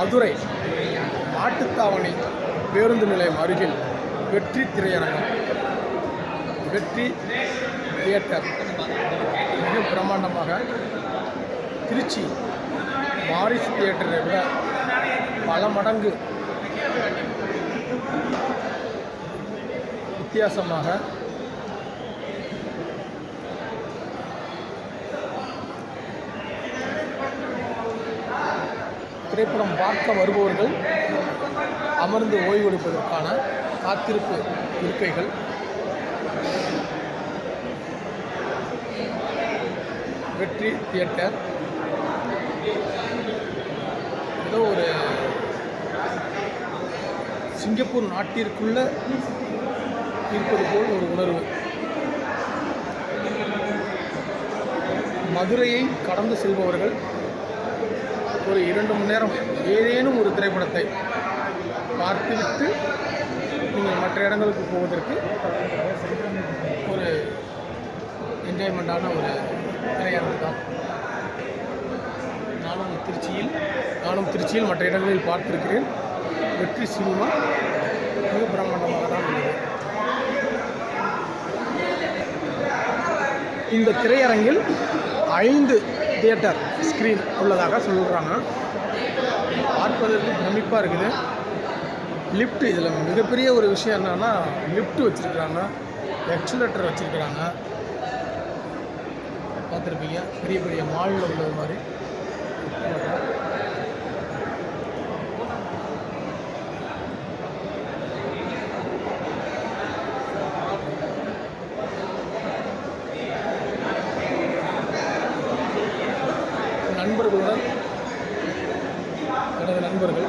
மதுரை மாட்டுத்தாவணி பேருந்து நிலையம் அருகில் வெற்றி திரையரங்கம். வெற்றி தியேட்டர். மிக பிரம்மாண்டமாக திருச்சி மாரிஸ் தியேட்டரை விட பல மடங்கு வித்தியாசமாக திரைப்படம் பார்க்க வருபவர்கள் அமர்ந்து ஓய்வெடுப்பதற்கான காத்திருப்பு இருக்கைகள். வெற்றி தியேட்டர். ஏதோ ஒரு சிங்கப்பூர் நாட்டிற்குள்ள இருப்பது போல் ஒரு உணர்வு. மதுரையை கடந்து செல்பவர்கள் ஒரு இரண்டு மணி நேரம் ஏதேனும் ஒரு திரைப்படத்தை பார்த்துவிட்டு நீங்கள் மற்ற இடங்களுக்கு போவதற்கு ஒரு என்ஜாய்மெண்ட்டான ஒரு திரையரங்கு தான் நானும் திருச்சியில் நானும் திருச்சியில் மற்ற இடங்களில் பார்த்திருக்கிறேன். வெற்றி சினிமா மிக பிரம்மாண்டமாக தான் உள்ளது. இந்த திரையரங்கில் ஐந்து தியேட்டர் ஸ்க்ரீன் உள்ளதாக சொல்கிறாங்க பார்ப்பதற்கு பிரமிப்பாக இருக்குது. லிஃப்ட் இதில் மிகப்பெரிய ஒரு விஷயம் என்னென்னா லிஃப்ட் வச்சுருக்குறாங்க. எக்ஸலேட்டர் வச்சுருக்குறாங்க. பார்த்துருப்பீங்க. பெரிய பெரிய மாலில் உள்ளது மாதிரி. நண்பர்களுடன் எனது நண்பர்கள்